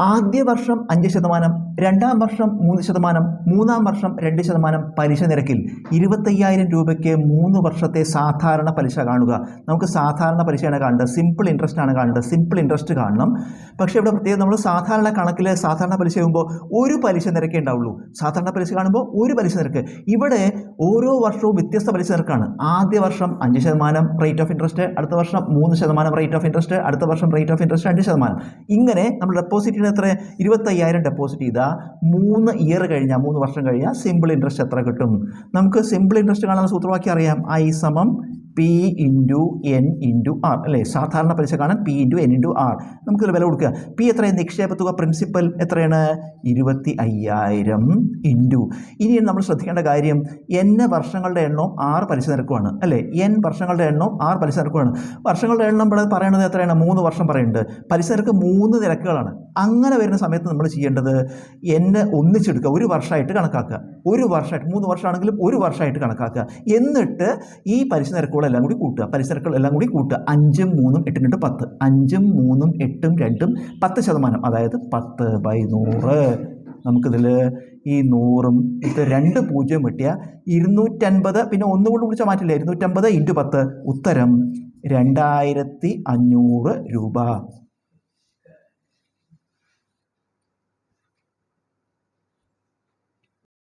ആദ്യ വർഷം അഞ്ച് ശതമാനം രണ്ടാം വർഷം മൂന്ന് ശതമാനം മൂന്നാം വർഷം രണ്ട് ശതമാനം പലിശ നിരക്കിൽ ഇരുപത്തയ്യായിരം രൂപയ്ക്ക് മൂന്ന് വർഷത്തെ സാധാരണ പലിശ കാണുക. നമുക്ക് സാധാരണ പലിശയാണ് കാണേണ്ടത്. സിമ്പിൾ ഇൻട്രസ്റ്റ് ആണ് കാണേണ്ടത്. സിമ്പിൾ ഇൻട്രസ്റ്റ് കാണണം. പക്ഷേ ഇവിടെ പ്രത്യേകം നമ്മൾ സാധാരണ കണക്കിൽ സാധാരണ പലിശ ആകുമ്പോൾ ഒരു പലിശ നിരക്കേ ഉണ്ടാവുള്ളൂ. സാധാരണ പലിശ കാണുമ്പോൾ ഒരു പലിശ നിരക്ക്. ഇവിടെ ഓരോ വർഷവും വ്യത്യസ്ത പലിശ നിരക്കാണ്. ആദ്യ വർഷം അഞ്ച് ശതമാനം റേറ്റ് ഓഫ് ഇൻട്രസ്റ്റ് അടുത്ത വർഷം മൂന്ന് ശതമാനം റേറ്റ് ഓഫ് ഇൻട്രസ്റ്റ് അടുത്ത വർഷം റേറ്റ് ഓഫ് ഇൻട്രസ്റ്റ് രണ്ട് ശതമാനം. ഇങ്ങനെ നമ്മൾ ഡെപ്പോസിറ്റ് ചെയ്യുന്നത് എത്ര? ഇരുപത്തയ്യായിരം ഡെപ്പോസിറ്റ് ചെയ്താൽ മൂന്ന് ഇയർ കഴിഞ്ഞാൽ മൂന്ന് വർഷം കഴിഞ്ഞാൽ സിമ്പിൾ ഇൻട്രസ്റ്റ് എത്ര കിട്ടും? നമുക്ക് സിമ്പിൾ ഇൻട്രസ്റ്റ് കാണാൻ സൂത്രവാക്യം അറിയാം. ഐ സമം P into N into R അല്ലേ? സാധാരണ പലിശ കാണാൻ P into N into R നമുക്കൊരു വില കൊടുക്കുക. പി എത്രയാണ്? നിക്ഷേപ തുക പ്രിൻസിപ്പൽ എത്രയാണ്? ഇരുപത്തി അയ്യായിരം ഇന്റു ഇനി നമ്മൾ ശ്രദ്ധിക്കേണ്ട കാര്യം എൻ വർഷങ്ങളുടെ എണ്ണവും ആറ് പലിശ നിരക്കുമാണ് അല്ലേ? എൻ വർഷങ്ങളുടെ എണ്ണവും ആറ് പലിശ നിരക്കുമാണ് വർഷങ്ങളുടെ എണ്ണം ഇവിടെ എത്രയാണ്? മൂന്ന് വർഷം പറയുന്നുണ്ട്. പലിശ നിരക്ക് മൂന്ന് നിരക്കുകളാണ്. അങ്ങനെ വരുന്ന സമയത്ത് നമ്മൾ ചെയ്യേണ്ടത് എന്നെ ഒന്നിച്ചെടുക്കുക ഒരു വർഷമായിട്ട് കണക്കാക്കുക. ഒരു വർഷമായിട്ട് മൂന്ന് വർഷമാണെങ്കിലും ഒരു വർഷമായിട്ട് കണക്കാക്കുക. എന്നിട്ട് ഈ പലിശ നിരക്കുകളെല്ലാം കൂടി കൂട്ടുക. പലിശ നിരക്കുകൾ എല്ലാം കൂടി കൂട്ടുക. അഞ്ചും മൂന്നും എട്ടും രണ്ട് പത്ത്. അഞ്ചും മൂന്നും എട്ടും രണ്ടും പത്ത് ശതമാനം. അതായത് പത്ത് ബൈ നൂറ്. നമുക്കിതിൽ ഈ നൂറും ഇത് രണ്ട് പൂജ്യം കിട്ടിയ ഇരുന്നൂറ്റൻപത്. പിന്നെ ഒന്നുകൊണ്ട് വിളിച്ചാൽ മാറ്റില്ല. ഇരുന്നൂറ്റമ്പത് ഇന്റു പത്ത്. ഉത്തരം രണ്ടായിരത്തി അഞ്ഞൂറ് രൂപ.